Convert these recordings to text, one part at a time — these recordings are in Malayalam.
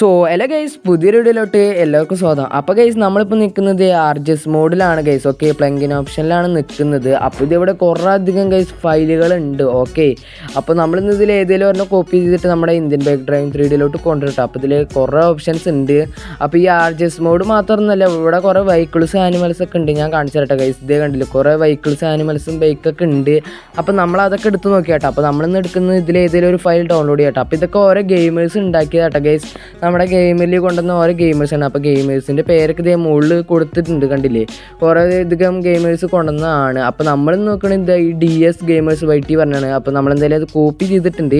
സോ അല്ല ഗൈസ് പുതിയൊരു വീഡിയോയിലോട്ട് എല്ലാവർക്കും സ്വാഗതം. അപ്പോൾ ഗൈസ് നമ്മളിപ്പോൾ നിൽക്കുന്നത് ആർ ജി എസ് മോഡിലാണ് ഗൈസ് ഓക്കെ പ്ലങ്കിൻ ഓപ്ഷനിലാണ് നിൽക്കുന്നത്. അപ്പോൾ ഇതിവിടെ കുറേ അധികം ഗൈസ് ഫയലുകൾ ഉണ്ട് ഓക്കെ അപ്പോൾ നമ്മളിന്ന് ഇതിൽ ഏതെങ്കിലും ഒരെണ്ണം കോപ്പി ചെയ്തിട്ട് നമ്മുടെ ഇന്ത്യൻ ബാക്ക് ഡ്രൈവ് ത്രീ ഡിയിലോട്ട് കൊണ്ടുവരട്ടെ. അപ്പോൾ ഇതിൽ കുറേ ഓപ്ഷൻസ് ഉണ്ട്. അപ്പോൾ ഈ ആർ ജി എസ് മോഡ് മാത്രമൊന്നുമല്ല ഇവിടെ കുറേ വെഹിക്കിൾസ് ആനിമൽസ് ഒക്കെ ഉണ്ട്. ഞാൻ കാണിച്ചു തരട്ടെ ഗൈസ് ഇതേ കണ്ടില്ല കുറേ വെഹിക്കിൾസ് ആനിമൽസും ബൈക്കൊക്കെ ഉണ്ട്. അപ്പോൾ നമ്മൾ അതൊക്കെ എടുത്ത് നോക്കിയാട്ടോ. അപ്പോൾ നമ്മളിന്ന് എടുക്കുന്നത് ഇതിൽ ഏതെങ്കിലും ഒരു ഫയൽ ഡൗൺലോഡ് ചെയ്യട്ടോ. അപ്പോൾ ഇതൊക്കെ ഓരോ ഗെയിമേഴ്സ് ഉണ്ടാക്കിയതാട്ടോ ഗൈസ് നമ്മുടെ ഗെയിമിൽ കൊണ്ടുവന്ന ഓരോ ഗെയിമേഴ്സാണ് അപ്പോൾ ഗെയിമേഴ്സിന്റെ പേരൊക്കെ ഇതേ മുകളിൽ കൊടുത്തിട്ടുണ്ട് കണ്ടില്ലേ? കുറേ അധികം ഗെയിമേഴ്സ് കൊണ്ടുവന്നതാണ്. അപ്പോൾ നമ്മൾ നോക്കണത് ഈ ഡി എസ് ഗെയിമേഴ്സ് വൈറ്റി പറഞ്ഞാണ്. അപ്പോൾ നമ്മൾ എന്തായാലും അത് കോപ്പി ചെയ്തിട്ടുണ്ട്.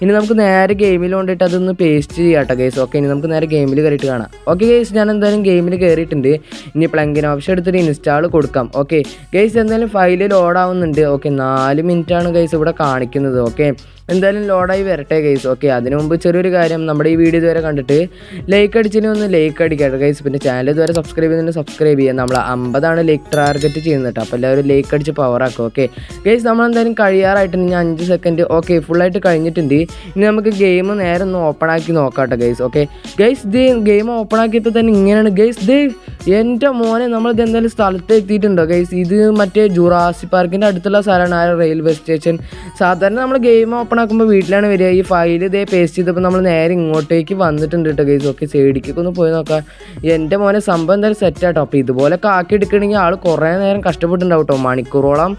ഇനി നമുക്ക് നേരെ ഗെയിമിൽ കൊണ്ടിട്ട് അതൊന്ന് പേസ്റ്റ് ചെയ്യാട്ടോ ഗൈസ് ഓക്കെ ഇനി നമുക്ക് നേരെ ഗെയിമിൽ കയറിയിട്ട് കാണാം. ഓക്കെ ഗൈസ് ഞാൻ എന്തായാലും ഗെയിമിൽ കയറിയിട്ടുണ്ട് ഇനി പ്ലങ്കിൻ ഓപ്ഷൻ എടുത്തിട്ട് ഇൻസ്റ്റാൾ കൊടുക്കാം. ഓക്കെ ഗൈസ് എന്തായാലും ഫയൽ ലോഡ് ആവുന്നുണ്ട്. ഓക്കെ നാല് മിനിറ്റാണ് ഗൈസ് ഇവിടെ കാണിക്കുന്നത്. ഓക്കെ എന്തായാലും ലോഡായി വരട്ടെ ഗൈസ് ഓക്കെ അതിനു മുമ്പ് ചെറിയൊരു കാര്യം നമ്മുടെ ഈ വീഡിയോ ഇതുവരെ കണ്ടിട്ട് ലൈക്ക് അടിച്ചതിന് ഒന്ന് ലൈക്ക് അടിക്കട്ടെ ഗൈസ് പിന്നെ ചാനൽ ഇതുവരെ സബ്സ്ക്രൈബ് ചെയ്യുന്നുണ്ട് സബ്സ്ക്രൈബ് ചെയ്യാം നമ്മൾ അമ്പതാണ് ലൈക്ക് ടാർഗറ്റ് ചെയ്യുന്നത് അപ്പോൾ എല്ലാവരും ലൈക്ക് അടിച്ച് പവർ ആക്കുക ഓക്കെ ഗൈസ് നമ്മൾ എന്തായാലും കഴിയാറായിട്ടുണ്ട് ഇനി അഞ്ച് സെക്കൻഡ് ഓക്കെ ഫുള്ളായിട്ട് കഴിഞ്ഞിട്ടുണ്ട്. ഇനി നമുക്ക് ഗെയിം നേരെ ഒന്ന് ഓപ്പൺ ആക്കി നോക്കാട്ടെ ഗൈസ് ഓക്കെ ഗൈസ് ദേ ഗെയിം ഓപ്പൺ ആക്കിയപ്പോൾ തന്നെ ഇങ്ങനെയാണ്. ഗൈസ് ദേ എന്റെ മോനെ നമ്മളിത് എന്തായാലും സ്ഥലത്ത് എത്തിയിട്ടുണ്ടോ ഗൈസ് ഇത് മറ്റേ ജുറാസി പാർക്കിന്റെ അടുത്തുള്ള സ്ഥലമാണ് ആ റെയിൽവേ സ്റ്റേഷൻ സാധാരണ നമ്മൾ ഗെയിം ഓപ്പൺ ആക്കുമ്പോൾ വീട്ടിലാണ് വരിക. ഈ ഫയൽ ഇതേ പേസ്റ്റ് ചെയ്തപ്പോൾ നമ്മൾ നേരെ ഇങ്ങോട്ടേക്ക് വന്നിട്ടുണ്ട് കേട്ടോ ഗൈസ് ഓക്കെ സൈഡിക്കൊക്കെ ഒന്ന് പോയി നോക്കാം. എന്റെ മോനെ സംഭവം എന്തായാലും സെറ്റ് ആട്ടോ. അപ്പോൾ ഇതുപോലൊക്കെ ആക്കി എടുക്കണമെങ്കിൽ ആൾ കുറേ നേരം കഷ്ടപ്പെട്ടിട്ടുണ്ടാവും കേട്ടോ മണിക്കൂറോളം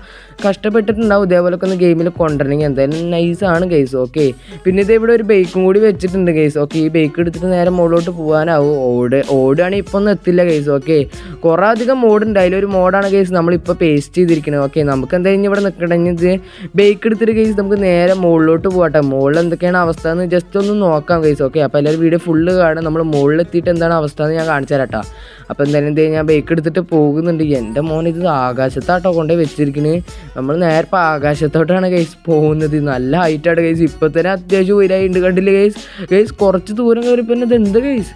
കഷ്ടപ്പെട്ടിട്ടുണ്ടാവും. ഇതേപോലൊക്കെ ഒന്ന് ഗെയിമിൽ കൊണ്ടുവരണമെങ്കിൽ എന്തായാലും നൈസാണ് ഗൈസ് ഓക്കെ പിന്നെ ഇത് ഇവിടെ ഒരു ബൈക്കും കൂടി വെച്ചിട്ടുണ്ട് ഗൈസ് ഓക്കെ ഈ ബൈക്ക് എടുത്തിട്ട് നേരെ മുകളിലോട്ട് പോകാനാവും. ഓട് ഓടുകയാണെങ്കിൽ ഇപ്പോൾ ഒന്നും എത്തില്ല ഗൈസ് ഓക്കെ കുറേ അധികം മോഡുണ്ട് അതിലൊരു മോഡാണ് ഗൈസ് നമ്മളിപ്പോൾ പേസ്റ്റ് ചെയ്തിരിക്കുന്നത് ഓക്കെ നമുക്ക് എന്തായാലും ഇവിടെ നിൽക്കണമെങ്കിൽ ബൈക്ക് എടുത്തിട്ട് ഗൈസ് നമുക്ക് നേരെ മുകളിലോട്ട് പോകട്ടെ. മുകളിൽ എന്തൊക്കെയാണ് അവസ്ഥ എന്ന് ജസ്റ്റ് ഒന്ന് നോക്കാം കൈസ് ഓക്കെ അപ്പോൾ എല്ലാവരും വീഡിയോ ഫുള്ള് കാണാൻ നമ്മൾ മുകളിൽ എത്തിയിട്ട് എന്താണ് അവസ്ഥ എന്ന് ഞാൻ കാണിച്ചു തരാട്ടോ അപ്പോൾ എന്തായാലും എന്ത് ഞാൻ ബൈക്ക് എടുത്തിട്ട് പോകുന്നുണ്ട്. എന്റെ മോൻ ഇത് ആകാശത്താട്ടോ കൊണ്ടേ വെച്ചിരിക്കുന്നത് നമ്മൾ നേരെ ഇപ്പോൾ ആകാശത്തോട്ടാണ് കേസ് പോകുന്നത്. നല്ല ഹൈറ്റാണ് കേസ് ഇപ്പോൾ തന്നെ അത്യാവശ്യം ഉയരായിട്ടുണ്ട് കണ്ടില്ലേ കേസ് കേസ് കുറച്ച് ദൂരം കയറിയപ്പോൾ ഇത് എന്ത് കേസ്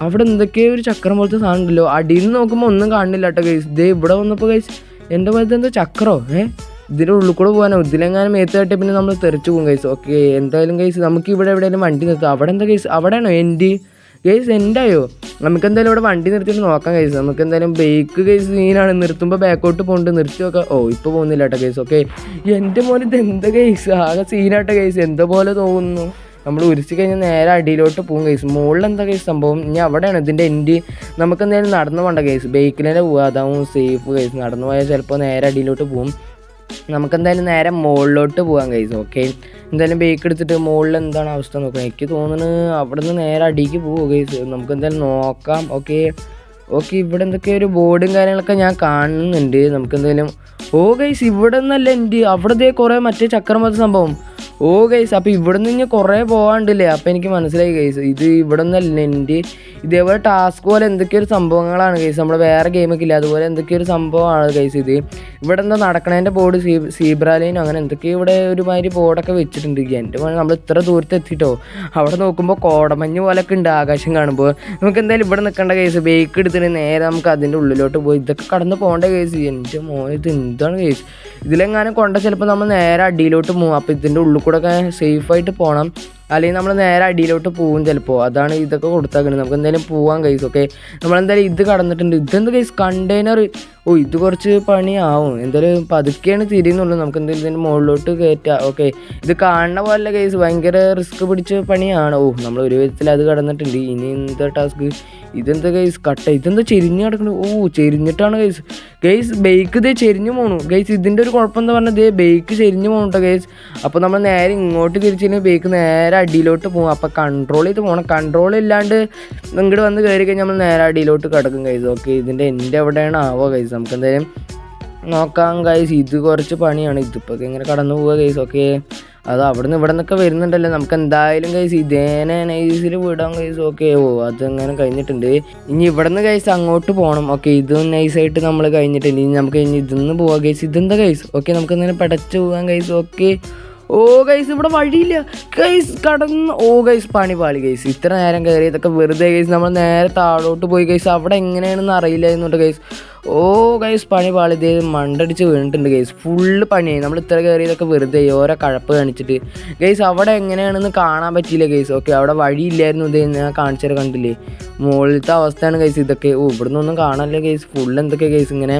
അവിടെ എന്തൊക്കെയോ ഒരു ചക്രം പോലത്തെ സാധനം ഉണ്ടല്ലോ അടിയിൽ നിന്ന് നോക്കുമ്പോൾ ഒന്നും കാണുന്നില്ല കേട്ടോ ഗൈസ് ഇതേ ഇവിടെ വന്നപ്പോൾ കേസ് എന്റെ പോലത്തെ എന്താ ചക്രോ ഏ? ഇതിന്റെ ഉള്ളിൽ കൂടെ പോകാനോ? ഇതിലെങ്ങാനും മേത്ത് തട്ടിയ പിന്നെ നമ്മൾ തെറിച്ച് പോകും കൈസ് ഓക്കെ എന്തായാലും കൈസ് നമുക്ക് ഇവിടെ എവിടെയെങ്കിലും വണ്ടി നിർത്താം. അവിടെ എന്താ ഗൈസ് അവിടെയാണോ എന്റെ ഗൈസ് എന്റെയോ നമുക്ക് എന്തായാലും ഇവിടെ വണ്ടി നിർത്തിയിട്ട് നോക്കാം ഗൈസ് നമുക്ക് എന്തായാലും ബ്രേക്ക് ഗൈസ് സീനാണ് നിർത്തുമ്പോൾ ബാക്കോട്ട് പോകണ്ട്. നിർത്തി നോക്കാം. ഓ ഇപ്പോൾ പോകുന്നില്ല കേട്ടോ ഗൈസ് ഓക്കെ എന്റെ മോനെ ഇത് എന്താ ഗൈസ് ആകെ സീനാട്ടോ ഗൈസ് എന്താ പോലെ തോന്നുന്നു? നമ്മൾ ഉരിച്ചു കഴിഞ്ഞാൽ നേരെ അടിയിലോട്ട് പോകും കേസ് മുകളിൽ എന്താ കേസ് സംഭവം? ഇനി അവിടെയാണ് ഇതിന്റെ എൻഡ് നമുക്ക് എന്തായാലും നടന്നു പോകണ്ട കേസ് ബൈക്കിൽ തന്നെ പോകുക അതാവും സേഫ് കേസ് നടന്നു പോയാൽ ചിലപ്പോൾ നേരെ അടിയിലോട്ട് പോകും നമുക്ക് എന്തായാലും നേരെ മുകളിലോട്ട് പോകാൻ കഴിയും ഓക്കെ എന്തായാലും ബേക്ക് എടുത്തിട്ട് മുകളിൽ എന്താണ് അവസ്ഥ നോക്കാം എനിക്ക് തോന്നുന്നത് അവിടെ നിന്ന് നേരെ അടിക്ക് പോകും ഗൈസ് നമുക്ക് എന്തായാലും നോക്കാം ഓക്കെ ഓക്കെ ഇവിടെ എന്തൊക്കെ ഒരു ബോർഡും കാര്യങ്ങളൊക്കെ ഞാൻ കാണുന്നുണ്ട്. നമുക്ക് എന്തായാലും ഓ ഗൈസ് ഇവിടെ നിന്നല്ല എന്റെ അവിടെ കുറേ മറ്റേ ചക്രം സംഭവം. ഓ ഗൈസ് അപ്പോൾ ഇവിടെ നിന്ന് ഇനി കുറേ പോകാണ്ടില്ലേ അപ്പോൾ എനിക്ക് മനസ്സിലായി ഗൈസ് ഇത് ഇവിടെ നിന്നല്ല എന്റെ ഇതേപോലെ ടാസ്ക് പോലെ എന്തൊക്കെയൊരു സംഭവങ്ങളാണ് ഗൈസ് നമ്മൾ വേറെ ഗെയിമൊക്കെ ഇല്ല അതുപോലെ എന്തൊക്കെയൊരു സംഭവമാണ് ഗൈസ് ഇത്. ഇവിടെ എന്താ നടക്കണതിന്റെ ബോർഡ് സീ സീബ്രാലൈനോ അങ്ങനെ എന്തൊക്കെയോ ഇവിടെ ഒരുമാതിരി ബോർഡൊക്കെ വെച്ചിട്ടുണ്ട് എന്റെ നമ്മൾ ഇത്ര ദൂരത്ത് എത്തിയിട്ടോ അവിടെ നോക്കുമ്പോൾ കോടമഞ്ഞ് പോലൊക്കെ ഉണ്ട് ആകാശം കാണുമ്പോൾ നമുക്ക് എന്തായാലും ഇവിടെ നിൽക്കേണ്ട കേസ് ബേക്ക് എടുത്തിട്ട് നേരെ നമുക്ക് അതിന്റെ ഉള്ളിലോട്ട് പോയി. ഇതൊക്കെ കടന്ന് പോകേണ്ട കേസ് എന്റെ മോനെ ഇത് എന്താണ് കേസ് ഇതിലെങ്ങാനും കൊണ്ട ചിലപ്പോൾ നമ്മൾ നേരെ അടിയിലോട്ട് പോകും അപ്പോൾ ഇതിന്റെ ഉള്ളിൽ കൂടെ ഒക്കെ സേഫായിട്ട് പോകണം അല്ലെങ്കിൽ നമ്മൾ നേരെ അടിയിലോട്ട് പോകും ചിലപ്പോൾ അതാണ് ഇതൊക്കെ കൊടുത്താക്കുന്നത് നമുക്ക് എന്തായാലും പോവാൻ കൈസ് ഓക്കെ നമ്മളെന്തായാലും ഇത് കടന്നിട്ടുണ്ട്. ഇതെന്ത് കൈസ് കണ്ടെയ്നർ ഓ ഇത് കുറച്ച് പണിയാവും. എന്തായാലും പതുക്കെയാണ് തിരിയുന്നുള്ളൂ. നമുക്ക് എന്തായാലും ഇതിന്റെ മുകളിലോട്ട് കയറ്റാം ഓക്കെ ഇത് കാണുന്ന പോലെ കേസ് ഭയങ്കര റിസ്ക് പിടിച്ച പണിയാണ്. ഓ നമ്മൾ ഒരു വിധത്തിൽ അത് കടന്നിട്ടുണ്ട്. ഇനി എന്താ ടാസ്ക് ഇതെന്താ കേസ് കട്ട. ഇതെന്താ ചെരിഞ്ഞ് കിടക്കുന്നത് ഓ ചെരിഞ്ഞിട്ടാണ് കേസ് കേസ് ബൈക്ക് ഇതേ ചെരിഞ്ഞ് പോണു. കേസ് ഇതിന്റെ ഒരു കുഴപ്പം എന്താ പറഞ്ഞാൽ ഇതേ ബൈക്ക് ചെരിഞ്ഞ് പോകണം കേസ് അപ്പോൾ നമ്മൾ നേരെ ഇങ്ങോട്ട് തിരിച്ചു ബൈക്ക് നേരെ അടിയിലോട്ട് പോകും അപ്പോൾ കൺട്രോൾ ചെയ്ത് പോകണം കൺട്രോൾ ഇല്ലാണ്ട് ഇങ്ങോട്ട് വന്ന് കയറി കഴിഞ്ഞാൽ നമ്മൾ നേരെ അടിയിലോട്ട് കിടക്കും കൈസ് ഓക്കെ ഇതിന്റെ എന്റെ എവിടെയാണ്? ആവോ കൈസ് നമുക്ക് എന്തായാലും നോക്കാം കൈസ് ഇത് കുറച്ച് പണിയാണ്. ഇതിപ്പോൾ ഇങ്ങനെ കടന്നു പോവുക കൈസ് ഓക്കെ അത് അവിടുന്ന് ഇവിടെ നിന്നൊക്കെ വരുന്നുണ്ടല്ലോ. നമുക്ക് എന്തായാലും കൈസ് ഇതേനെ നൈസിൽ വിടാൻ കൈസ് ഓക്കെ ഓ അതങ്ങനെ കഴിഞ്ഞിട്ടുണ്ട്. ഇനി ഇവിടെ നിന്ന് കൈസ് അങ്ങോട്ട് പോകണം ഓക്കെ ഇതും നൈസായിട്ട് നമ്മൾ കഴിഞ്ഞിട്ടുണ്ട്. ഇനി നമുക്ക് ഇനി ഇതിന്ന് പോവാം കൈസ് ഇതെന്താ കൈസ് ഓക്കെ നമുക്ക് ഇങ്ങനെ പടച്ച് പോകാം കൈസ് ഓക്കെ ഓ ഗൈസ് ഇവിടെ വഴിയില്ല. ഗൈസ് കടന്ന്. ഓ ഗൈസ് പണി പാളി ഗൈസ് ഇത്ര നേരം കയറി ഇതൊക്കെ വെറുതെ ഗൈസ് നമ്മൾ നേരെ താഴോട്ട് പോയി ഗൈസ് അവിടെ എങ്ങനെയാണെന്ന് അറിയില്ല എന്നിട്ട് ഗൈസ് ഓ ഗൈസ് പണി പാളി ഇതേ മണ്ടടിച്ച് വീണിട്ടുണ്ട് ഗൈസ് ഫുള്ള് പണിയായി. നമ്മൾ ഇത്ര കയറിയതൊക്കെ വെറുതെ ഓരോ കഴപ്പ് കാണിച്ചിട്ട്. ഗൈസ് അവിടെ എങ്ങനെയാണെന്ന് കാണാൻ പറ്റിയില്ല ഗൈസ് ഓക്കെ അവിടെ വഴിയില്ലായിരുന്നു ഇതേ ഞാൻ കാണിച്ചത് കണ്ടില്ലേ? മുകളിലത്തെ അവസ്ഥയാണ് ഗൈസ് ഇതൊക്കെ. ഓ ഇവിടുന്ന് ഒന്നും കാണാനില്ല ഗൈസ് ഫുള്ള് എന്തൊക്കെ ഗൈസ് ഇങ്ങനെ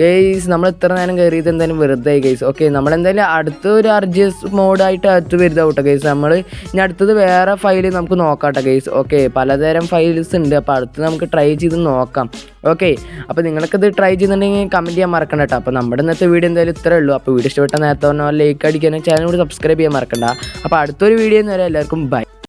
ഗൈസ് നമ്മൾ ഇത്ര നേരം കയറിയത് എന്തായാലും വെറുതെ ഗൈസ് ഓക്കെ നമ്മളെന്തായാലും അടുത്ത ഒരു അർജസ് മോഡായിട്ട് അടുത്ത് വരുന്നതാവും കേട്ടോ ഗൈസ് നമ്മൾ ഇനി അടുത്തത് വേറെ ഫയൽ നമുക്ക് നോക്കാട്ടോ ഗൈസ് ഓക്കെ പലതരം ഫയൽസ് ഉണ്ട്. അപ്പോൾ അടുത്ത് നമുക്ക് ട്രൈ ചെയ്ത് നോക്കാം. ഓക്കെ അപ്പോൾ നിങ്ങൾക്കത് ട്രൈ ചെയ്യുന്നുണ്ടെങ്കിൽ കമന്റ് ചെയ്യാൻ മറക്കണ്ട കേട്ടോ. അപ്പോൾ നമ്മുടെ ഇന്നത്തെ വീഡിയോ എന്തായാലും ഇത്രേ ഉള്ളൂ. അപ്പോൾ വീഡിയോ ഇഷ്ടപ്പെട്ട നേരത്തെ പറഞ്ഞാൽ ലൈക്ക് അടിക്കാനും ചാനൽ കൂടി സബ്സ്ക്രൈബ് ചെയ്യാൻ മറക്കണ്ട. അപ്പോൾ അടുത്തൊരു വീഡിയോ എന്ന് വരെ എല്ലാവർക്കും ബൈ